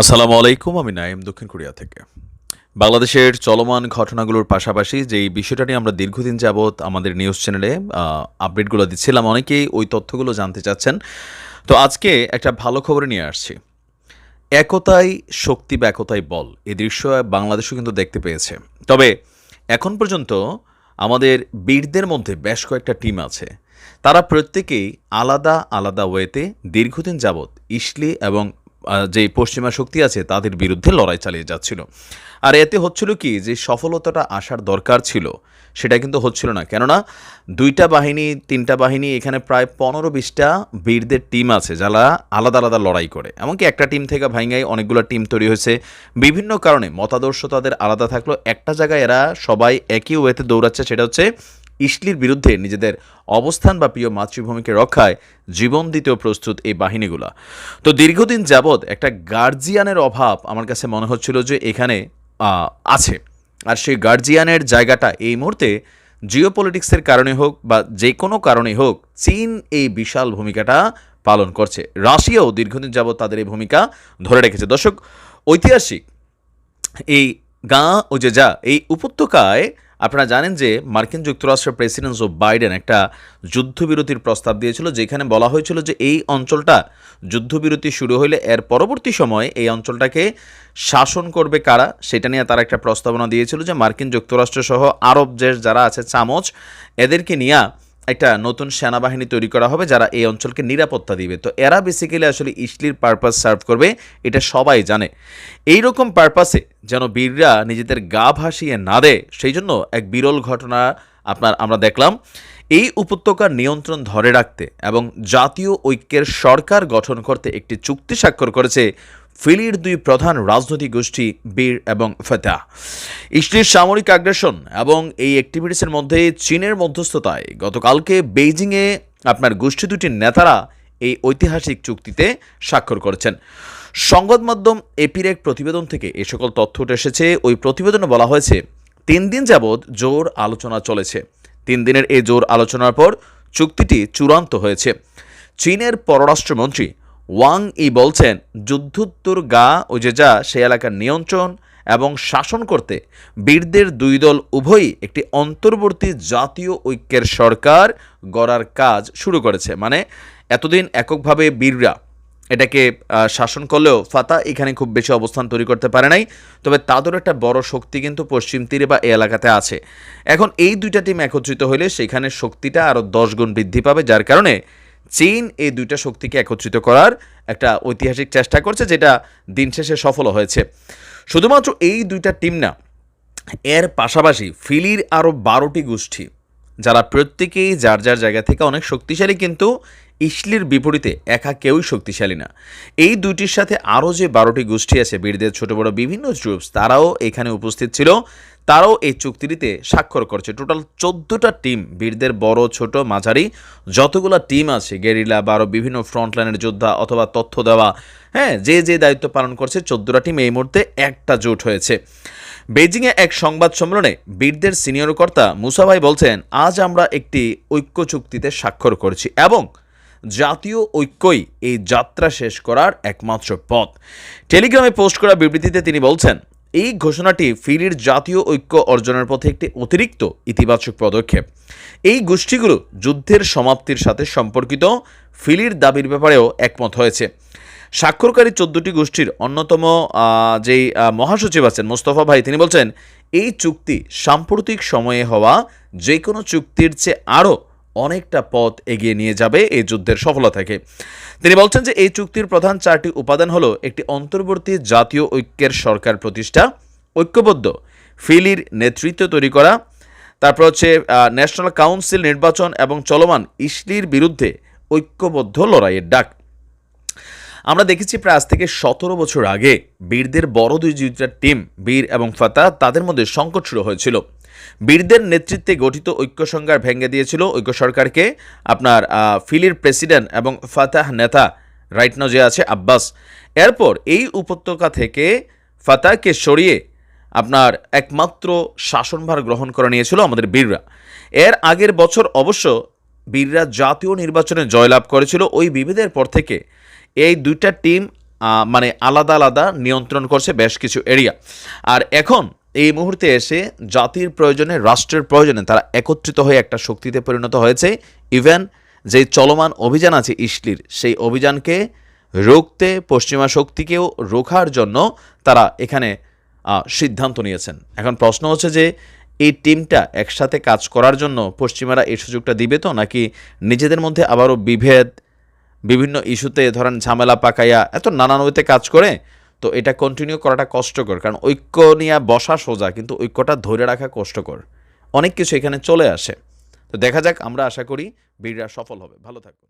আসসালামু আলাইকুম, আমি নাইম দক্ষিণ কোরিয়া থেকে। বাংলাদেশের চলমান ঘটনাগুলোর পাশাপাশি যে এই বিষয়টা নিয়ে আমরা দীর্ঘদিন যাবৎ আমাদের নিউজ চ্যানেলে আপডেটগুলো দিচ্ছিলাম, অনেকেই ওই তথ্যগুলো জানতে চাচ্ছেন। তো আজকে একটা ভালো খবর নিয়ে আসছি। একতাই শক্তি বা একতাই বল এই দৃশ্য বাংলাদেশও কিন্তু দেখতে পেয়েছে। তবে এখন পর্যন্ত আমাদের বীরদের মধ্যে বেশ কয়েকটা টিম আছে। তারা প্রত্যেকেই আলাদা আলাদা ওয়েতে দীর্ঘদিন যাবৎ ইসলি এবং যে পশ্চিমা শক্তি আছে, তাদের বিরুদ্ধে লড়াই চালিয়ে যাচ্ছিল। আর এতে হচ্ছিল কি, যে সফলতাটা আসার দরকার ছিল, সেটা কিন্তু হচ্ছিল না। কেননা, দুইটা বাহিনী, তিনটা বাহিনী, এখানে প্রায় পনেরো বিশটা বীরদের টিম আছে, যারা আলাদা আলাদা লড়াই করে। এমনকি একটা টিম থেকে ভাইঙ্গাই অনেকগুলো টিম তৈরি হয়েছে। বিভিন্ন কারণে মতাদর্শ তাদের আলাদা থাকল। একটা জায়গায় এরা সবাই একই ওয়েতে দৌড়াচ্ছে, সেটা হচ্ছে ইসলির বিরুদ্ধে নিজেদের অবস্থান বা প্রিয় মাতৃভূমিকে রক্ষায় জীবন দিতেও প্রস্তুত এই বাহিনীগুলা। তো দীর্ঘদিন যাবৎ একটা গার্জিয়ানের অভাব আমার কাছে মনে হচ্ছিল যে এখানে আছে। আর সেই গার্জিয়ানের জায়গাটা এই মুহূর্তে জিও পলিটিক্সের কারণে হোক বা যে কোনো কারণে হোক, চীন এই বিশাল ভূমিকাটা পালন করছে। রাশিয়াও দীর্ঘদিন যাবৎ তাদের এই ভূমিকা ধরে রেখেছে। দর্শক, ঐতিহাসিক এই গাঁ ও যে যা, এই উপত্যকায় আপনারা জানেন যে মার্কিন যুক্তরাষ্ট্রের প্রেসিডেন্ট জো বাইডেন একটা যুদ্ধবিরতির প্রস্তাব দিয়েছিল, যেখানে বলা হয়েছিল যে এই অঞ্চলটা যুদ্ধবিরতি শুরু হলে এর পরবর্তী সময়ে এই অঞ্চলটাকে শাসন করবে কারা, সেটা নিয়ে তারা একটা প্রস্তাবনা দিয়েছিল যে মার্কিন যুক্তরাষ্ট্র সহ আরব দেশ যারা আছে চামচ, এদেরকে নিয়ে একটা নতুন সেনাবাহিনী তৈরি করা হবে যারা এই অঞ্চলকে নিরাপত্তা দিবে। তো এরা বেসিক্যালি আসলে ইসলির পারপাস সার্ভ করবে, এটা সবাই জানে। এই রকম পারপাসে যেন বীররা নিজেদের গা ভাসিয়ে না দেয় সেই জন্য এক বিরল ঘটনা আপনার, আমরা দেখলাম। এই উপত্যকার নিয়ন্ত্রণ ধরে রাখতে এবং জাতীয় ঐক্যের সরকার গঠন করতে একটি চুক্তি স্বাক্ষর করেছে ফিলির দুই প্রধান রাজনৈতিক গোষ্ঠী বীর এবং ফেতা। ইসলির সামরিক আগ্রাসন এবং এই অ্যাক্টিভিটিসের মধ্যে চীনের মধ্যস্থতায় গতকালকে বেইজিংয়ে আপনার গোষ্ঠী দুটির নেতারা এই ঐতিহাসিক চুক্তিতে স্বাক্ষর করেছেন। সংবাদ মাধ্যম এপির এক প্রতিবেদন থেকে এ সকল তথ্য উঠে এসেছে। ওই প্রতিবেদনে বলা হয়েছে, তিন দিন যাবৎ জোর আলোচনা চলেছে। তিন দিনের এই জোর আলোচনার পর চুক্তিটি চূড়ান্ত হয়েছে। চীনের পররাষ্ট্রমন্ত্রী ওয়াং ই বলছেন, যুদ্ধোত্তর গা ও যা সে এলাকার নিয়ন্ত্রণ এবং শাসন করতে বীরদের দুই দল উভয়ই একটি অন্তর্বর্তী জাতীয় ঐক্যের সরকার গড়ার কাজ শুরু করেছে। মানে এতদিন এককভাবে বীররা এটাকে শাসন করলেও ফাতা এখানে খুব বেশি অবস্থান তৈরি করতে পারে নাই। তবে তাদের একটা বড় শক্তি কিন্তু পশ্চিম তীরে বা এই এলাকাতে আছে। এখন এই দুইটা টিম একত্রিত হলে সেখানে শক্তিটা আরও দশ গুণ বৃদ্ধি পাবে, যার কারণে চীন এই দুইটা শক্তিকে একত্রিত করার একটা ঐতিহাসিক চেষ্টা করছে, যেটা দিন শেষে সফল হয়েছে। শুধুমাত্র এই দুইটা টিম না, এর পাশাপাশি ফিলির আরও বারোটি গোষ্ঠী, যারা প্রত্যেকেই যার যার জায়গা থেকে অনেক শক্তিশালী, কিন্তু ইসলির বিপরীতে একা কেউই শক্তিশালী না। এই দুইটির সাথে আরও যে বারোটি গোষ্ঠী আছে, বীরদের ছোট বড় বিভিন্ন ট্রুপস তারাও এখানে উপস্থিত ছিল। তারাও এই চুক্তিটিতে স্বাক্ষর করছে। টোটাল চোদ্দোটা টিম বীরদের বড়, ছোট, মাঝারি, যতগুলো টিম আছে গেরিলা বা আরও বিভিন্ন ফ্রন্টলাইনের যোদ্ধা অথবা তথ্য দেওয়া হ্যাঁ যে যে দায়িত্ব পালন করছে, চোদ্দোটা টিম এই মুহূর্তে একটা জোট হয়েছে। বেজিংয়ে এক সংবাদ সম্মেলনে বীরদের সিনিয়র কর্তা মুসাভাই বলছেন, আজ আমরা একটি ঐক্য চুক্তিতে স্বাক্ষর করেছি এবং জাতীয় ঐক্যই এই যাত্রা শেষ করার একমাত্র পথ। টেলিগ্রামে পোস্ট করা বিবৃতিতে তিনি বলছেন, এই ঘোষণাটি ফিলির জাতীয় ঐক্য অর্জনের পথে একটি অতিরিক্ত ইতিবাচক পদক্ষেপ। এই গোষ্ঠীগুলো যুদ্ধের সমাপ্তির সাথে সম্পর্কিত, ফিলির দাবির ব্যাপারেও একমত হয়েছে। স্বাক্ষরকারী চোদ্দটি গোষ্ঠীর অন্যতম যেই মহাসচিব আছেন মোস্তফা ভাই, তিনি বলছেন, এই চুক্তি সাম্প্রতিক সময়ে হওয়া যে কোনো চুক্তির চেয়ে আরও অনেকটা পথ এগিয়ে নিয়ে যাবে এই যুদ্ধের সফলতাকে তিনি বলছেন যে, এই চুক্তির প্রধান চারটি উপাদান হলো একটি অন্তর্বর্তী জাতীয় ঐক্যের সরকার প্রতিষ্ঠা, ঐক্যবদ্ধ, ফিলির নেতৃত্ব তৈরি করা, তারপর হচ্ছে ন্যাশনাল কাউন্সিল নির্বাচন এবং চলমান ইসলির বিরুদ্ধে ঐক্যবদ্ধ লড়াইয়ের ডাক। আমরা দেখেছি প্রায় আজ থেকে সতেরো বছর আগে বীরদের বড় দুই দুইটা টিম, বীর এবং ফাতা, তাদের মধ্যে সংকট শুরু হয়েছিল। বীরদের নেতৃত্বে গঠিত ঐক্য সংঘার ভেঙে দিয়েছিল ঐক্য সরকারকে। আপনার ফিলির প্রেসিডেন্ট এবং ফাতাহ নেতা রাইট নাও যে আছে আব্বাস। এরপর এই উপত্যকা থেকে ফাতাহকে সরিয়ে আপনার একমাত্র শাসনভার গ্রহণ করে নিয়েছিল আমাদের বীররা। এর আগের বছর অবশ্য বীররা জাতীয় নির্বাচনে জয়লাভ করেছিল। ওই বিভেদের পর থেকে এই দুইটা টিম মানে আলাদা আলাদা নিয়ন্ত্রণ করছে বেশ কিছু এরিয়া আর এখন এই মুহূর্তে এসে জাতির প্রয়োজনে, রাষ্ট্রের প্রয়োজনে তারা একত্রিত হয়ে একটা শক্তিতে পরিণত হয়েছে। ইভেন যে চলমান অভিযান আছে ইসলির, সেই অভিযানকে রুখতে পশ্চিমা শক্তিকেও রোখার জন্য তারা এখানে সিদ্ধান্ত নিয়েছেন। এখন প্রশ্ন হচ্ছে যে, এই টিমটা একসাথে কাজ করার জন্য পশ্চিমারা এই সুযোগটা দিবে তো, নাকি নিজেদের মধ্যে আবারও বিভেদ, বিভিন্ন ইস্যুতে ধরেন ঝামেলা পাকাইয়া এত নানান ওয়েতে কাজ করে তো এটা কন্টিনিউ করাটা কষ্টকর, কারণ ঐক্য নিয়ে বসা সোজা, কিন্তু ঐক্যটা ধরে রাখা কষ্টকর। অনেক কিছু এখানে চলে আসে। তো দেখা যাক, আমরা আশা করি বীররা সফল হবে। ভালো থাকুন।